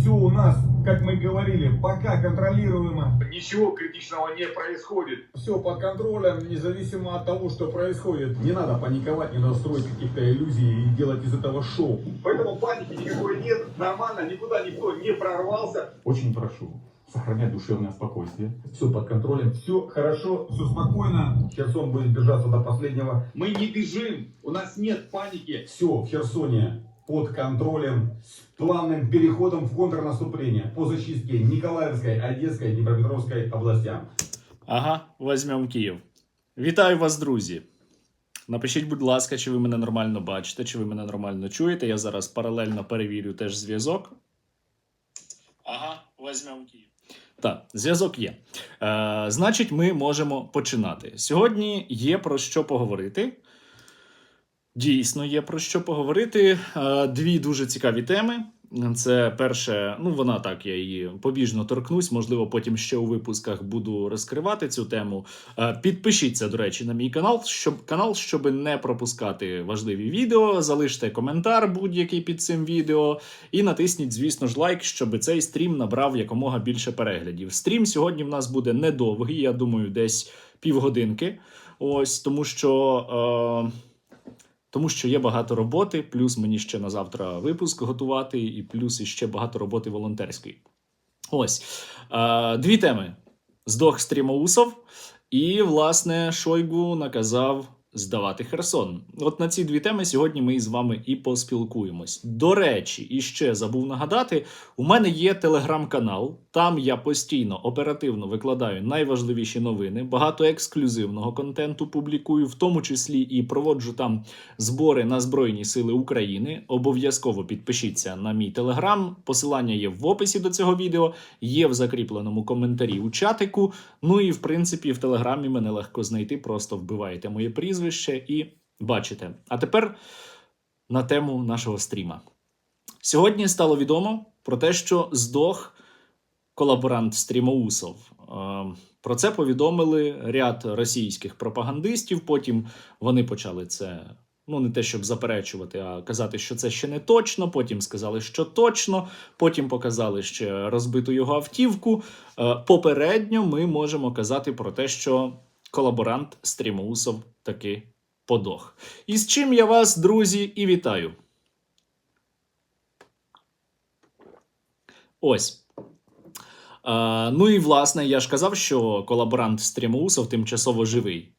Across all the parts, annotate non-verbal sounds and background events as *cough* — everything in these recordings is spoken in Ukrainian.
Все у нас, как мы говорили, пока контролируемо. Ничего критичного не происходит. Все под контролем, независимо от того, что происходит. Не надо паниковать, не надо строить каких-то иллюзий и делать из этого шоу. Поэтому паники никакой нет, нормально, никуда никто не прорвался. Очень прошу сохранять душевное спокойствие. Все под контролем. Все хорошо, все спокойно. Херсон будет держаться до последнего. Мы не бежим, у нас нет паники. Все в Херсоне под контролем плавным переходом в контрнаступление по зачистке Николаевской, Одесской, Днепропетровской областям. Ага, візьмемо Київ. Вітаю вас, друзі. Напишіть, будь ласка, чи ви мене нормально бачите, чи ви мене нормально чуєте. Я зараз паралельно перевірю теж зв'язок. Ага, візьмемо Київ. Так, зв'язок є. Е, значить, ми можемо починати. Сьогодні є про що поговорити. Дійсно, є про що поговорити. Е, Дві дуже цікаві теми. Це перше, ну вона так, я її побіжно торкнусь. Можливо, потім ще у випусках буду розкривати цю тему. Е, Підпишіться, до речі, на мій канал, щоб канал, щоб не пропускати важливі відео. Залиште коментар будь-який під цим відео. І натисніть, звісно ж, лайк, щоб цей стрім набрав якомога більше переглядів. Стрім сьогодні в нас буде недовгий, я думаю, десь півгодинки. Ось тому що. Е... Тому що є багато роботи, плюс мені ще на завтра випуск готувати, і плюс іще багато роботи волонтерської. Ось. Е, дві теми: здох стрімоусов, і, власне, Шойгу наказав здавати Херсон. От на ці дві теми сьогодні ми з вами і поспілкуємось. До речі, і ще забув нагадати: у мене є телеграм-канал. Там я постійно оперативно викладаю найважливіші новини, багато ексклюзивного контенту публікую, в тому числі і проводжу там збори на Збройні Сили України. Обов'язково підпишіться на мій телеграм. Посилання є в описі до цього відео, є в закріпленому коментарі у чатику. Ну і в принципі в телеграмі мене легко знайти. Просто вбиваєте моє прізвище і бачите. А тепер на тему нашого стріма. Сьогодні стало відомо про те, що здох колаборант Стрімоусов. Е, Про це повідомили ряд російських пропагандистів. Потім вони почали це. Ну, не те, щоб заперечувати, а казати, що це ще не точно. Потім сказали, що точно. Потім показали ще розбиту його автівку. Е, Попередньо ми можемо казати про те, що колаборант Стрімоусов таки подох. І з чим я вас, друзі, і вітаю. Ось. Е, ну і власне, я ж казав, що колаборант Стрімоусов тимчасово живий.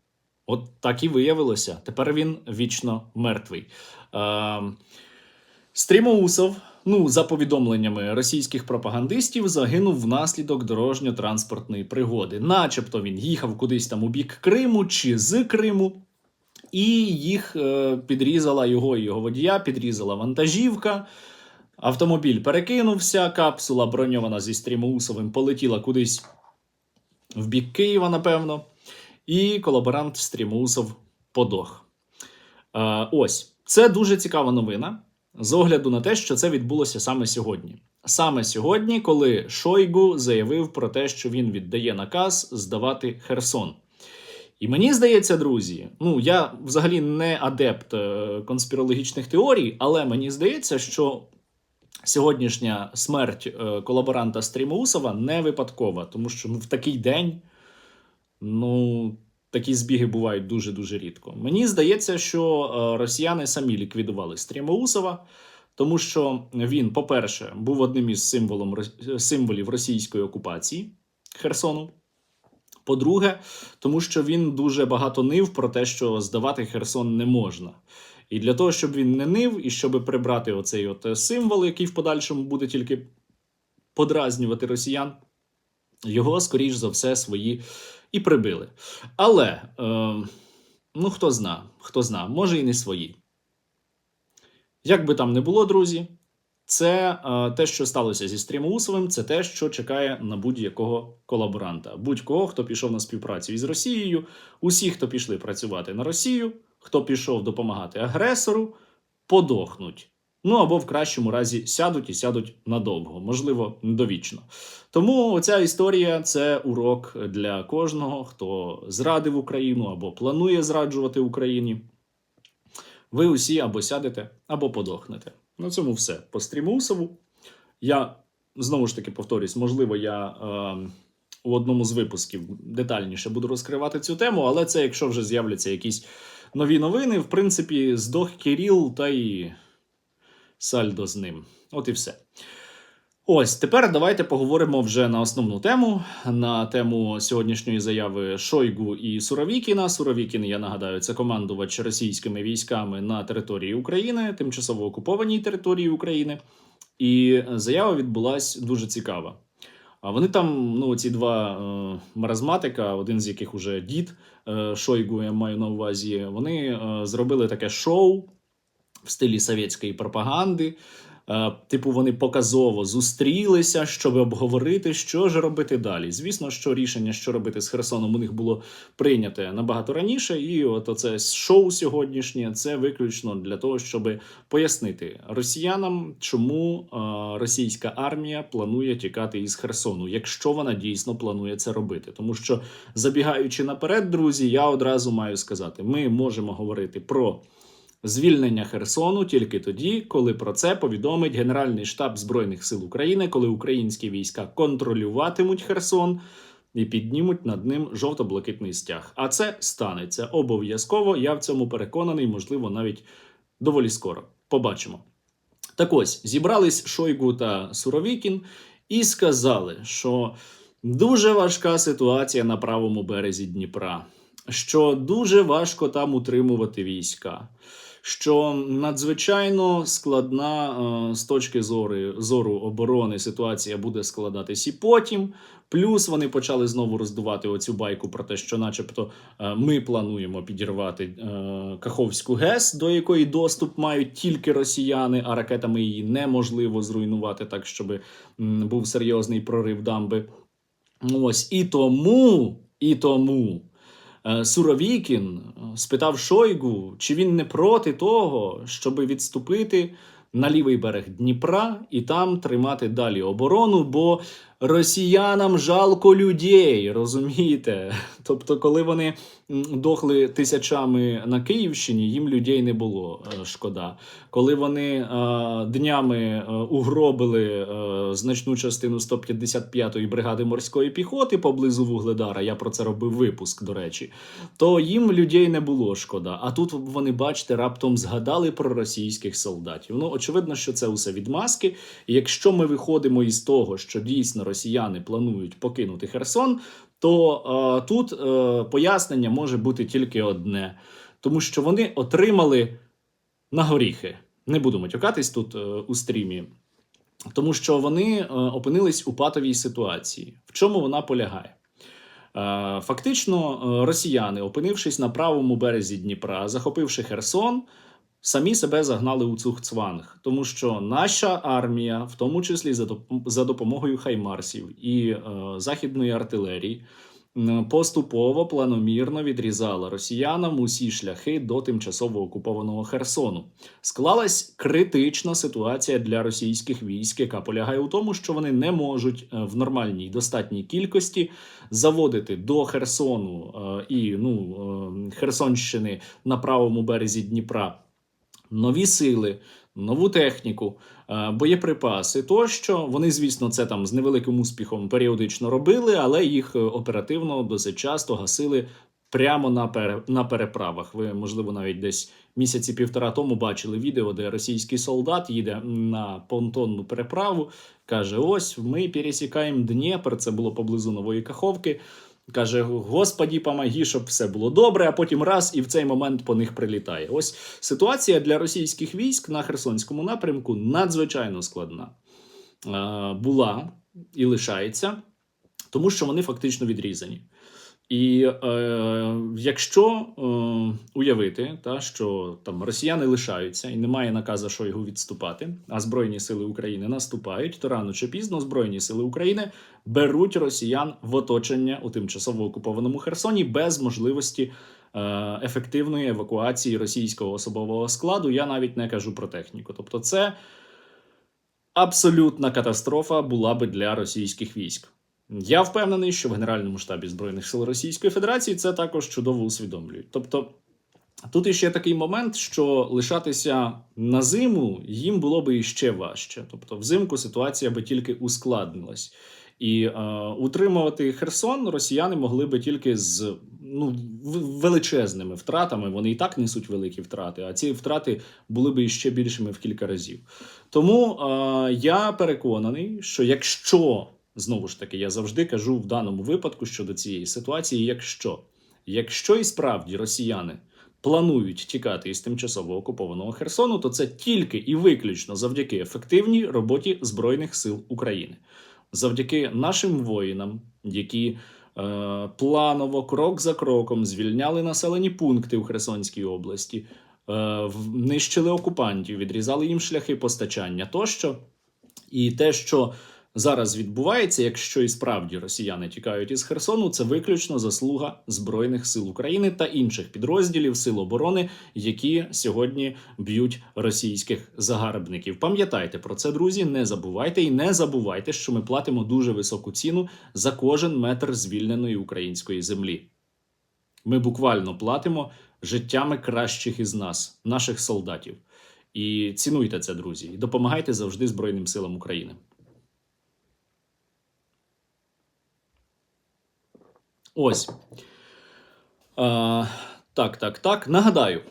От так і виявилося. Тепер він вічно мертвий. Е, Стрімоусов, ну, за повідомленнями російських пропагандистів, загинув внаслідок дорожньо-транспортної пригоди. Начебто він їхав кудись там у бік Криму чи з Криму, і їх е, підрізала його і його водія, підрізала вантажівка. Автомобіль перекинувся, капсула броньована зі стрімоусовим полетіла кудись в бік Києва, напевно. І колаборант Стрімоусов подох. Е, ось це дуже цікава новина з огляду на те, що це відбулося саме сьогодні. Саме сьогодні, коли Шойгу заявив про те, що він віддає наказ здавати Херсон. І мені здається, друзі, ну я взагалі не адепт е, конспірологічних теорій, але мені здається, що сьогоднішня смерть е, колаборанта Стрімоусова не випадкова, тому що ну, в такий день ну, такі збіги бувають дуже-дуже рідко. Мені здається, що е, росіяни самі ліквідували Стрімоусова, тому що він, по-перше, був одним із символом, символів російської окупації Херсону. По-друге, тому що він дуже багато нив про те, що здавати Херсон не можна. І для того, щоб він не нив, і щоб прибрати оцей от символ, який в подальшому буде тільки подразнювати росіян, його, скоріш за все, свої і прибили. Але, е, ну хто зна, хто зна, може і не свої. Як би там не було, друзі, це е, те, що сталося зі Стрімоусовим, це те, що чекає на будь-якого колаборанта. Будь-кого, хто пішов на співпрацю із Росією, усі, хто пішли працювати на Росію, хто пішов допомагати агресору, подохнуть. Ну або в кращому разі сядуть і сядуть надовго, можливо, довічно. Тому оця історія це урок для кожного, хто зрадив Україну або планує зраджувати Україні. Ви усі або сядете, або подохнете. На цьому все. По стрімусову. Я знову ж таки повторюсь, можливо, я е, у одному з випусків детальніше буду розкривати цю тему, але це якщо вже з'являться якісь нові новини. В принципі, здох Кіріл та і сальдо з ним. От і все. Ось тепер давайте поговоримо вже на основну тему. На тему сьогоднішньої заяви Шойгу і Суровікіна. Суровікін, я нагадаю, це командувач російськими військами на території України, тимчасово окупованій території України. І заява відбулась дуже цікава. А вони там, ну, ці два е, маразматика, один з яких уже дід е, Шойгу, я маю на увазі, вони е, зробили таке шоу в стилі совєтської пропаганди. Е, Типу, вони показово зустрілися, щоб обговорити, що ж робити далі. Звісно, що рішення, що робити з Херсоном, у них було прийняте набагато раніше. І от оце шоу сьогоднішнє це виключно для того, щоб пояснити росіянам, чому е, російська армія планує тікати із Херсону, якщо вона дійсно планує це робити. Тому що забігаючи наперед, друзі, я одразу маю сказати: ми можемо говорити про. Звільнення Херсону тільки тоді, коли про це повідомить Генеральний штаб Збройних сил України, коли українські війська контролюватимуть Херсон і піднімуть над ним жовто-блакитний стяг. А це станеться обов'язково. Я в цьому переконаний, можливо, навіть доволі скоро. Побачимо. Так ось зібрались Шойгу та Суровікін і сказали, що дуже важка ситуація на правому березі Дніпра, що дуже важко там утримувати війська що надзвичайно складна е, з точки зору, зору оборони ситуація буде складатись і потім. Плюс вони почали знову роздувати оцю байку про те, що, начебто, е, ми плануємо підірвати е, Каховську ГЕС, до якої доступ мають тільки росіяни, а ракетами її неможливо зруйнувати так, щоб був серйозний прорив дамби. Ось і тому, і тому. Е, Суровікін е, спитав Шойгу, чи він не проти того, щоби відступити на лівий берег Дніпра і там тримати далі оборону, бо росіянам жалко людей, розумієте? Тобто, коли вони дохли тисячами на Київщині, їм людей не було е, шкода. Коли вони е, днями е, угробили значну частину 155-ї бригади морської піхоти поблизу Вугледара, я про це робив випуск, до речі, то їм людей не було шкода. А тут вони, бачите, раптом згадали про російських солдатів. Ну, очевидно, що це усе відмазки. І якщо ми виходимо із того, що дійсно росіяни планують покинути Херсон, то е, тут е, пояснення може бути тільки одне, тому що вони отримали на горіхи. Не буду матюкатись тут е, у стрімі. Тому що вони е, опинились у патовій ситуації. В чому вона полягає? Е, Фактично, е, росіяни, опинившись на правому березі Дніпра, захопивши Херсон, самі себе загнали у цухцванг, тому що наша армія, в тому числі за допомогою хаймарсів і е, західної артилерії, поступово планомірно відрізала росіянам усі шляхи до тимчасово окупованого Херсону. Склалась критична ситуація для російських військ, яка полягає у тому, що вони не можуть е, в нормальній достатній кількості заводити до Херсону е, і ну, е, Херсонщини на правому березі Дніпра нові сили, нову техніку, е, боєприпаси тощо. Вони, звісно, це там з невеликим успіхом періодично робили, але їх е, оперативно досить часто гасили. Прямо на пере, на переправах. Ви, можливо, навіть десь місяці півтора тому бачили відео, де російський солдат їде на понтонну переправу. Каже: Ось ми пересікаємо Дніпр. Це було поблизу Нової Каховки. Каже: Господі, помоги, щоб все було добре. А потім раз і в цей момент по них прилітає. Ось ситуація для російських військ на Херсонському напрямку надзвичайно складна е, була і лишається, тому що вони фактично відрізані. І е, якщо е, уявити, та, що там росіяни лишаються і немає наказу, що його відступати, а Збройні сили України наступають, то рано чи пізно Збройні сили України беруть росіян в оточення у тимчасово окупованому Херсоні без можливості е, ефективної евакуації російського особового складу. Я навіть не кажу про техніку. Тобто, це абсолютна катастрофа була би для російських військ. Я впевнений, що в Генеральному штабі Збройних сил Російської Федерації це також чудово усвідомлюють. Тобто, Тут іще такий момент, що лишатися на зиму їм було би іще важче. Тобто, взимку ситуація би тільки ускладнилась. І е, утримувати Херсон росіяни могли би тільки з ну, величезними втратами. Вони і так несуть великі втрати, а ці втрати були б іще більшими в кілька разів. Тому е, я переконаний, що якщо знову ж таки я завжди кажу в даному випадку щодо цієї ситуації, якщо, якщо і справді росіяни планують тікати із тимчасово окупованого Херсону, то це тільки і виключно завдяки ефективній роботі Збройних сил України, завдяки нашим воїнам, які е, планово, крок за кроком звільняли населені пункти у Херсонській області, е, нищили окупантів, відрізали їм шляхи постачання тощо. І те, що зараз відбувається, якщо і справді росіяни тікають із Херсону, це виключно заслуга Збройних сил України та інших підрозділів Сил оборони, які сьогодні б'ють російських загарбників. Пам'ятайте про це, друзі. Не забувайте і не забувайте, що ми платимо дуже високу ціну за кожен метр звільненої української землі. Ми буквально платимо життями кращих із нас, наших солдатів. І цінуйте це, друзі, і допомагайте завжди Збройним силам України. Ось. А, так, так, так. Нагадаю,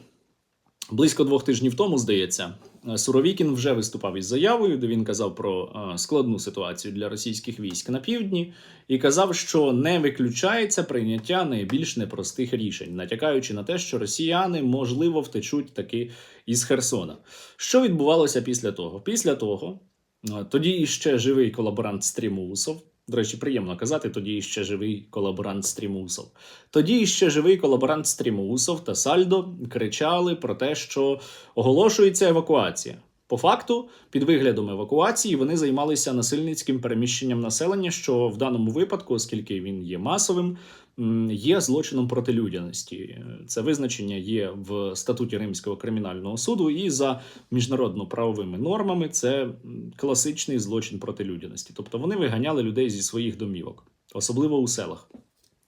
близько двох тижнів тому, здається, е, Суровікін вже виступав із заявою, де він казав про е, складну ситуацію для російських військ на півдні, і казав, що не виключається прийняття найбільш непростих рішень, натякаючи на те, що росіяни можливо втечуть таки із Херсона. Що відбувалося після того? Після того, е, тоді іще живий колаборант Стрімусов. До речі, приємно казати, тоді ще живий колаборант Стрімусов. Тоді ще живий колаборант Стрімусов та Сальдо кричали про те, що оголошується евакуація. По факту, під виглядом евакуації, вони займалися насильницьким переміщенням населення, що в даному випадку, оскільки він є масовим, є злочином проти людяності. Це визначення є в статуті Римського кримінального суду, і за міжнародно-правовими нормами це класичний злочин проти людяності. Тобто вони виганяли людей зі своїх домівок, особливо у селах.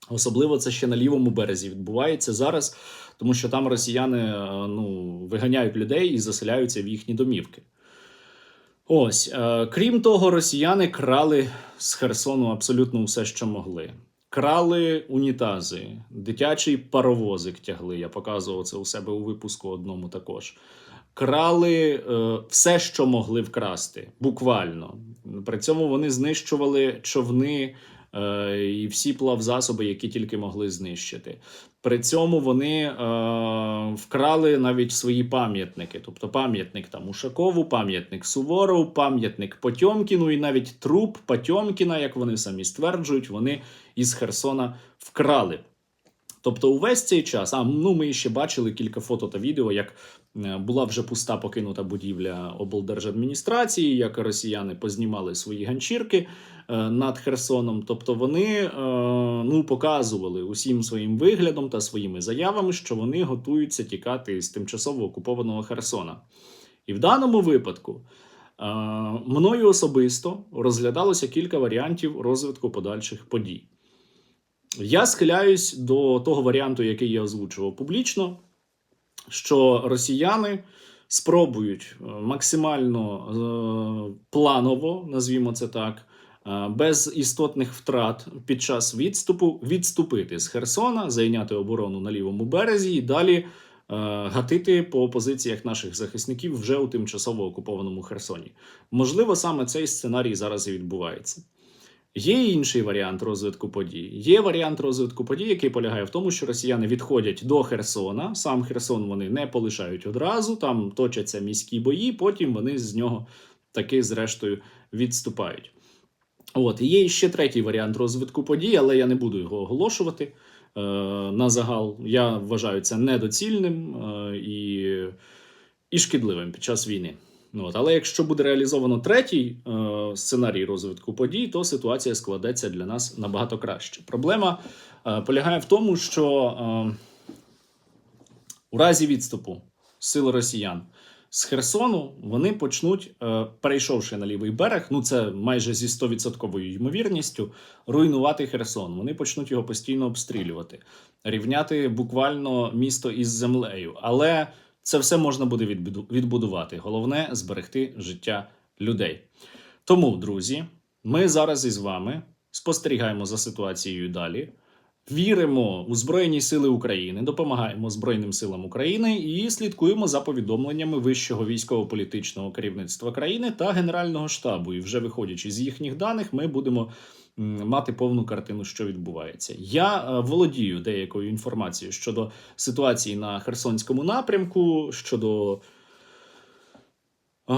Особливо це ще на лівому березі відбувається зараз, тому що там росіяни е, ну, виганяють людей і заселяються в їхні домівки. Ось, е, крім того, росіяни крали з Херсону абсолютно все, що могли. Крали унітази, дитячий паровозик тягли. Я показував це у себе у випуску одному також. Крали е, все, що могли вкрасти, буквально. При цьому вони знищували човни і всі плавзасоби, які тільки могли знищити. При цьому вони е, вкрали навіть свої пам'ятники, тобто пам'ятник там Ушакову, пам'ятник Суворову, пам'ятник Потьомкіну і навіть труп Потьомкіна, як вони самі стверджують, вони із Херсона вкрали. Тобто, увесь цей час, а ну ми ще бачили кілька фото та відео, як е, була вже пуста покинута будівля облдержадміністрації, як росіяни познімали свої ганчірки е, над Херсоном. Тобто вони е, ну, показували усім своїм виглядом та своїми заявами, що вони готуються тікати з тимчасово окупованого Херсона. І в даному випадку мною особисто розглядалося кілька варіантів розвитку подальших подій. Я схиляюсь до того варіанту, який я озвучував публічно, що росіяни спробують е, максимально е, планово, назвімо це так, е, без істотних втрат під час відступу відступити з Херсона, зайняти оборону на лівому березі і далі гатити по позиціях наших захисників вже у тимчасово окупованому Херсоні. Можливо, саме цей сценарій зараз і відбувається. Є інший варіант розвитку подій. Є варіант розвитку подій, який полягає в тому, що росіяни відходять до Херсона. Сам Херсон вони не полишають одразу, там точаться міські бої, потім вони з нього таки, зрештою, відступають. От, є ще третій варіант розвитку подій, але я не буду його оголошувати е, на загал. Я вважаю це недоцільним е, і, і шкідливим під час війни. Ну, От, але якщо буде реалізовано третій е, сценарій розвитку подій, то ситуація складеться для нас набагато краще. Проблема е, полягає в тому, що е, у разі відступу сил росіян з Херсону вони почнуть, е, перейшовши на лівий берег, ну це майже зі 100% ймовірністю, руйнувати Херсон. Вони почнуть його постійно обстрілювати, рівняти буквально місто із землею. Але це все можна буде відбуду- відбудувати. Головне зберегти життя людей. Тому, друзі, ми зараз із вами спостерігаємо за ситуацією далі. Віримо у Збройні Сили України, допомагаємо Збройним силам України і слідкуємо за повідомленнями вищого військово-політичного керівництва країни та Генерального штабу. І вже виходячи з їхніх даних, ми будемо мати повну картину, що відбувається. Я е, володію деякою інформацією щодо ситуації на Херсонському напрямку, щодо. А,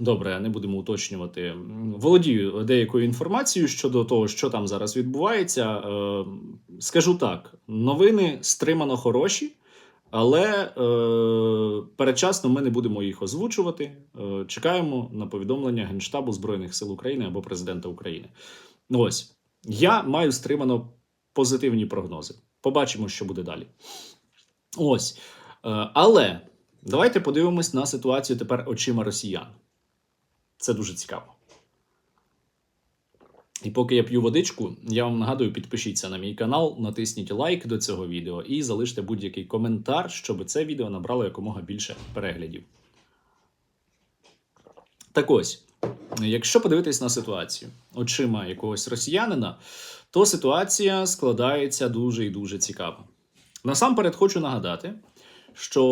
Добре, не будемо уточнювати. Володію деякою інформацією щодо того, що там зараз відбувається. Е, Скажу так: новини стримано хороші, але е, передчасно ми не будемо їх озвучувати. Е, Чекаємо на повідомлення Генштабу Збройних сил України або президента України. Ось я маю стримано позитивні прогнози. Побачимо, що буде далі. Ось. Е, Але давайте подивимось на ситуацію тепер очима росіян. Це дуже цікаво. І поки я п'ю водичку, я вам нагадую, підпишіться на мій канал, натисніть лайк до цього відео і залиште будь-який коментар, щоб це відео набрало якомога більше переглядів. Так ось, якщо подивитись на ситуацію очима якогось росіянина, то ситуація складається дуже і дуже цікаво. Насамперед хочу нагадати, що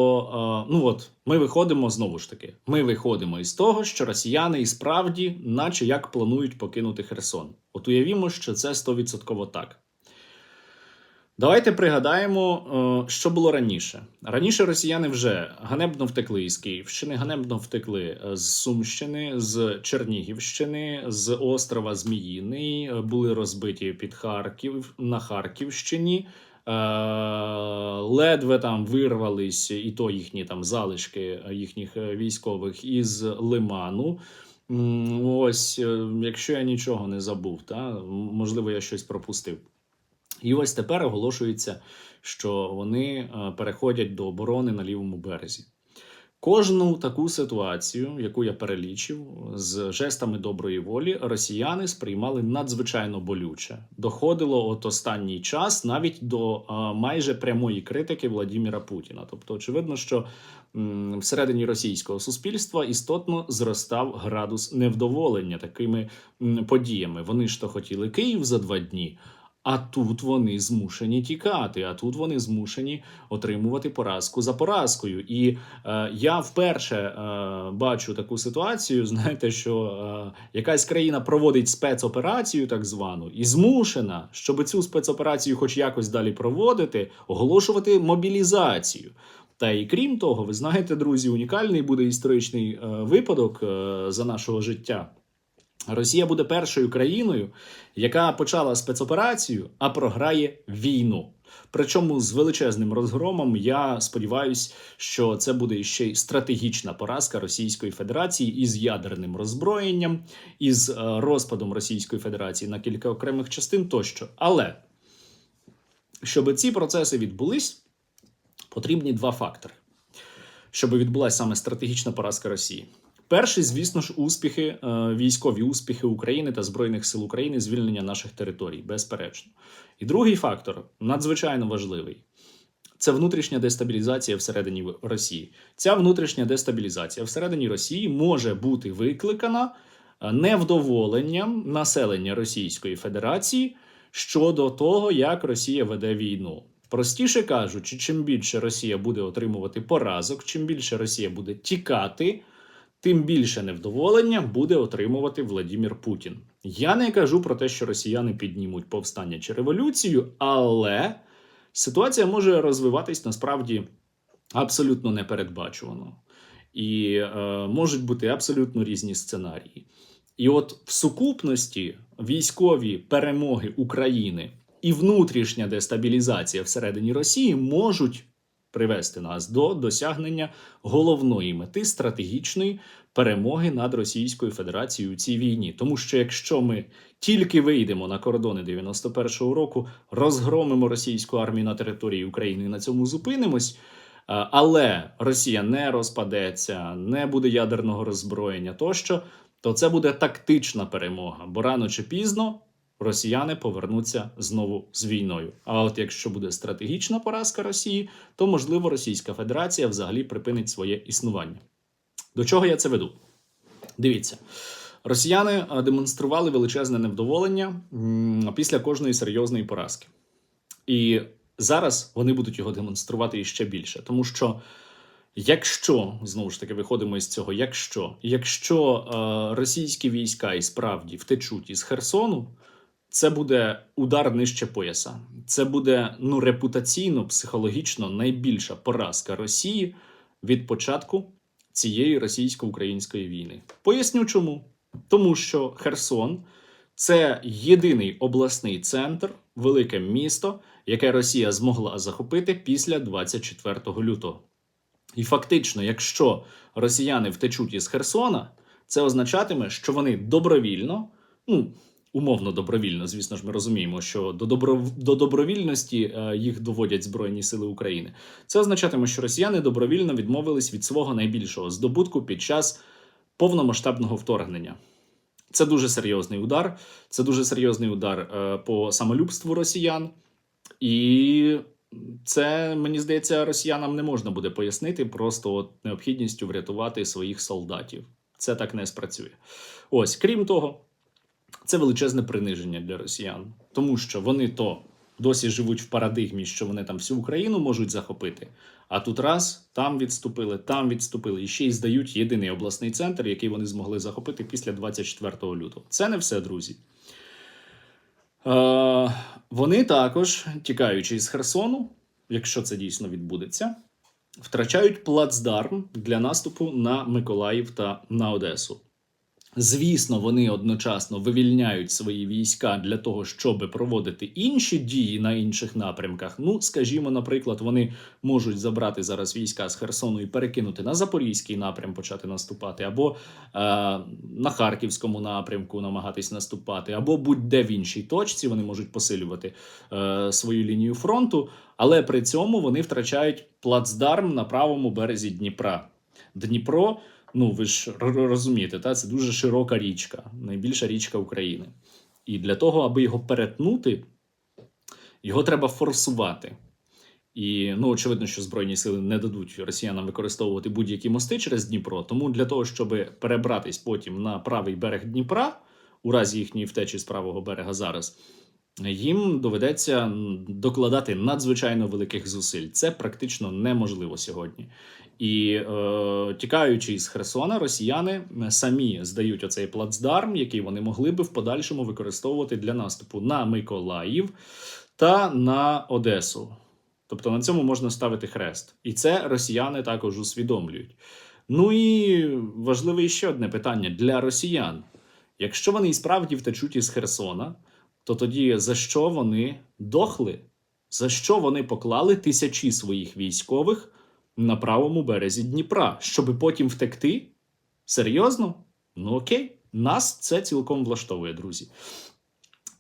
е, ну от ми виходимо знову ж таки. Ми виходимо із того, що росіяни і справді, наче як планують покинути Херсон. От уявімо, що це 100% так. Давайте пригадаємо, е, що було раніше. Раніше росіяни вже ганебно втекли із Київщини, ганебно втекли е, з Сумщини, з Чернігівщини, з острова Зміїний, були розбиті під Харків на Харківщині. Е, ледве там вирвались, і то їхні там залишки е, їхніх е, військових із Лиману. Ось, якщо я нічого не забув, та можливо, я щось пропустив. І ось тепер оголошується, що вони переходять до оборони на лівому березі. Кожну таку ситуацію, яку я перелічив, з жестами доброї волі, росіяни сприймали надзвичайно болюче. Доходило от останній час навіть до майже прямої критики Владіміра Путіна. Тобто, очевидно, що всередині російського суспільства істотно зростав градус невдоволення такими подіями. Вони ж то хотіли Київ за два дні. А тут вони змушені тікати, а тут вони змушені отримувати поразку за поразкою. І е, я вперше е, бачу таку ситуацію. *laughs* Знаєте, що е, якась країна проводить спецоперацію, так звану, і змушена, щоб цю спецоперацію, хоч якось далі проводити, оголошувати мобілізацію. Та і крім того, ви знаєте, друзі, унікальний буде історичний е, випадок е, за нашого життя. Росія буде першою країною, яка почала спецоперацію, а програє війну. Причому з величезним розгромом я сподіваюся, що це буде ще й стратегічна поразка Російської Федерації із ядерним роззброєнням, із е, розпадом Російської Федерації на кілька окремих частин тощо. Але щоб ці процеси відбулись, потрібні два фактори, щоб відбулася саме стратегічна поразка Росії. Перший, звісно ж, успіхи, е, військові успіхи України та Збройних сил України, звільнення наших територій, безперечно. І другий фактор надзвичайно важливий. Це внутрішня дестабілізація всередині Росії. Ця внутрішня дестабілізація всередині Росії може бути викликана е, невдоволенням населення Російської Федерації щодо того, як Росія веде війну. Простіше кажучи, чим більше Росія буде отримувати поразок, чим більше Росія буде тікати, тим більше невдоволення буде отримувати Владімір Путін. Я не кажу про те, що росіяни піднімуть повстання чи революцію, але ситуація може розвиватись насправді абсолютно непередбачувано. І е, можуть бути абсолютно різні сценарії. І от в сукупності військові перемоги України і внутрішня дестабілізація всередині Росії можуть привести нас до досягнення головної мети стратегічної перемоги над Російською Федерацією у цій війні. Тому що якщо ми тільки вийдемо на кордони 91-го року, розгромимо російську армію на території України і на цьому зупинимось. але Росія не розпадеться, не буде ядерного роззброєння тощо, то це буде тактична перемога, бо рано чи пізно росіяни повернуться знову з війною. А от якщо буде стратегічна поразка Росії, то можливо Російська Федерація взагалі припинить своє існування. До чого я це веду? Дивіться. Росіяни демонстрували величезне невдоволення після кожної серйозної поразки. І зараз вони будуть його демонструвати іще більше. Тому що, якщо знову ж таки виходимо із цього, якщо, якщо е, російські війська і справді втечуть із Херсону, це буде удар нижче пояса. Це буде ну репутаційно, психологічно найбільша поразка Росії від початку цієї російсько-української війни. Поясню чому. Тому що Херсон це єдиний обласний центр, велике місто, яке Росія змогла захопити після 24 лютого. І фактично, якщо росіяни втечуть із Херсона, це означатиме, що вони добровільно, ну умовно добровільно, звісно ж, ми розуміємо, що до, добро, до добровільності е, їх доводять Збройні Сили України. Це означатиме, що росіяни добровільно відмовились від свого найбільшого здобутку під час повномасштабного вторгнення. Це дуже серйозний удар. Це дуже серйозний удар е, по самолюбству росіян, і це мені здається, росіянам не можна буде пояснити просто от необхідністю врятувати своїх солдатів. Це так не спрацює. Ось крім того, це величезне приниження для росіян, тому що вони то досі живуть в парадигмі, що вони там всю Україну можуть захопити. А тут раз там відступили, там відступили, і ще й здають єдиний обласний центр, який вони змогли захопити після 24 лютого. Це не все, друзі. Е, вони також, тікаючи із Херсону, якщо це дійсно відбудеться, втрачають плацдарм для наступу на Миколаїв та на Одесу. Звісно, вони одночасно вивільняють свої війська для того, щоб проводити інші дії на інших напрямках. Ну, скажімо, наприклад, вони можуть забрати зараз війська з Херсону і перекинути на Запорізький напрям, почати наступати, або е, на Харківському напрямку намагатись наступати, або будь-де в іншій точці вони можуть посилювати е, свою лінію фронту, але при цьому вони втрачають плацдарм на правому березі Дніпра. Дніпро. Ну, ви ж розумієте, та це дуже широка річка, найбільша річка України. І для того, аби його перетнути, його треба форсувати. І ну, очевидно, що Збройні сили не дадуть росіянам використовувати будь-які мости через Дніпро. Тому для того, щоб перебратись потім на правий берег Дніпра, у разі їхньої втечі з правого берега зараз, їм доведеться докладати надзвичайно великих зусиль. Це практично неможливо сьогодні. І е, тікаючи із Херсона, росіяни самі здають оцей плацдарм, який вони могли би в подальшому використовувати для наступу на Миколаїв та на Одесу. Тобто на цьому можна ставити хрест. І це росіяни також усвідомлюють. Ну і важливе ще одне питання для росіян: якщо вони і справді втечуть із Херсона, то тоді за що вони дохли? За що вони поклали тисячі своїх військових на правому березі Дніпра, щоби потім втекти? Серйозно? Ну окей, нас це цілком влаштовує, друзі.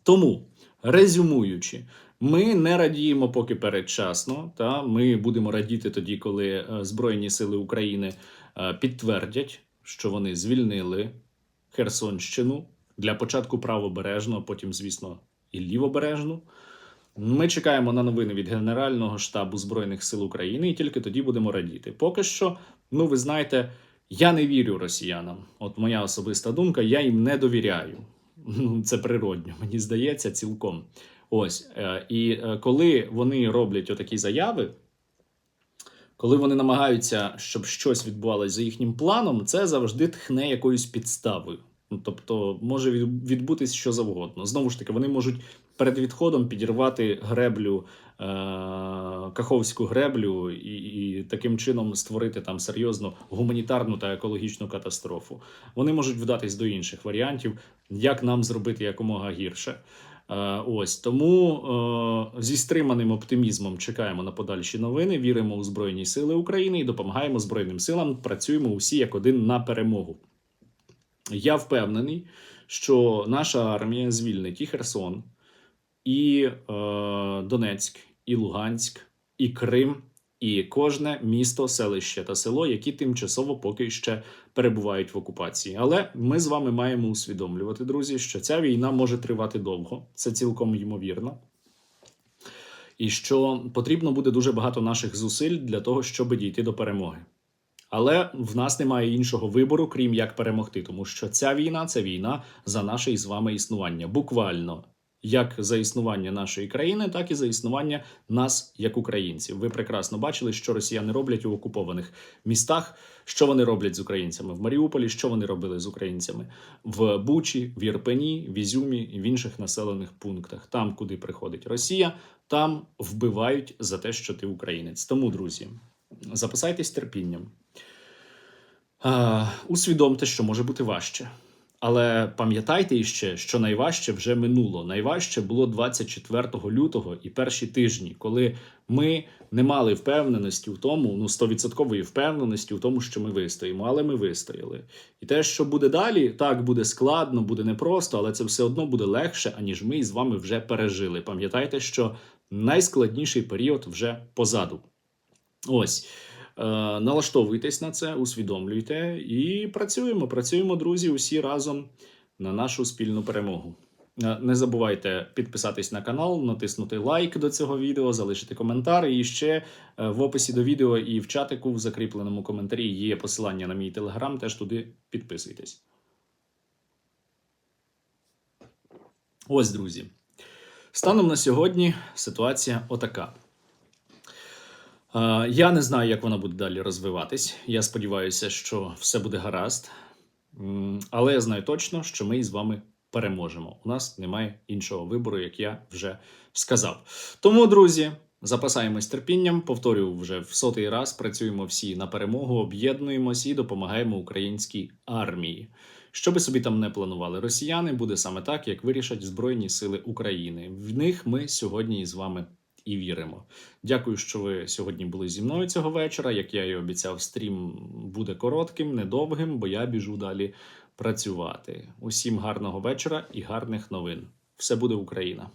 Тому, резюмуючи, ми не радіємо поки передчасно. Та ми будемо радіти тоді, коли е, Збройні Сили України е, підтвердять, що вони звільнили Херсонщину для початку правобережну, а потім, звісно, і лівобережну. Ми чекаємо на новини від Генерального штабу Збройних сил України, і тільки тоді будемо радіти. Поки що, ну ви знаєте, я не вірю росіянам. От моя особиста думка, я їм не довіряю. Ну, Це природньо, мені здається, цілком. Ось е, і е, коли вони роблять отакі заяви, коли вони намагаються, щоб щось відбувалося за їхнім планом, це завжди тхне якоюсь підставою. Ну, тобто може відбутись що завгодно. Знову ж таки, вони можуть перед відходом підірвати греблю, е- каховську греблю, і, і таким чином створити там серйозну гуманітарну та екологічну катастрофу. Вони можуть вдатись до інших варіантів, як нам зробити якомога гірше. Е, Ось тому е, зі стриманим оптимізмом чекаємо на подальші новини. Віримо у Збройні Сили України і допомагаємо Збройним силам. Працюємо усі як один на перемогу. Я впевнений, що наша армія звільнить і Херсон, і е, Донецьк, і Луганськ, і Крим, і кожне місто, селище та село, які тимчасово поки ще перебувають в окупації. Але ми з вами маємо усвідомлювати, друзі, що ця війна може тривати довго, це цілком ймовірно. І що потрібно буде дуже багато наших зусиль для того, щоб дійти до перемоги. Але в нас немає іншого вибору, крім як перемогти, тому що ця війна це війна за наше із вами існування. Буквально як за існування нашої країни, так і за існування нас як українців. Ви прекрасно бачили, що росіяни роблять у окупованих містах, що вони роблять з українцями в Маріуполі, що вони робили з українцями в Бучі, в Єрпені, в Ізюмі і в інших населених пунктах. Там, куди приходить Росія, там вбивають за те, що ти українець. Тому, друзі, записайтесь терпінням. Усвідомте, що може бути важче. Але пам'ятайте іще, що найважче вже минуло. Найважче було 24 лютого і перші тижні, коли ми не мали впевненості в тому, ну 100% впевненості в тому, що ми вистоїмо, але ми вистояли. І те, що буде далі, так буде складно, буде непросто, але це все одно буде легше, аніж ми з вами вже пережили. Пам'ятайте, що найскладніший період вже позаду. Ось. Е, Налаштовуйтесь на це, усвідомлюйте і працюємо. Працюємо, друзі, усі разом на нашу спільну перемогу. Е, Не забувайте підписатись на канал, натиснути лайк до цього відео, залишити коментар. І ще е, в описі до відео і в чатику в закріпленому коментарі є посилання на мій телеграм. Теж туди підписуйтесь. Ось, друзі. Станом на сьогодні ситуація отака. Я не знаю, як вона буде далі розвиватись. Я сподіваюся, що все буде гаразд. Але я знаю точно, що ми з вами переможемо. У нас немає іншого вибору, як я вже сказав. Тому, друзі, запасаємось терпінням. Повторюю вже в сотий раз. Працюємо всі на перемогу, об'єднуємось і допомагаємо українській армії. Що би собі там не планували росіяни, буде саме так, як вирішать Збройні Сили України. В них ми сьогодні із вами і віримо. Дякую, що ви сьогодні були зі мною цього вечора. Як я і обіцяв, стрім буде коротким, недовгим, бо я біжу далі працювати. Усім гарного вечора і гарних новин. Все буде Україна!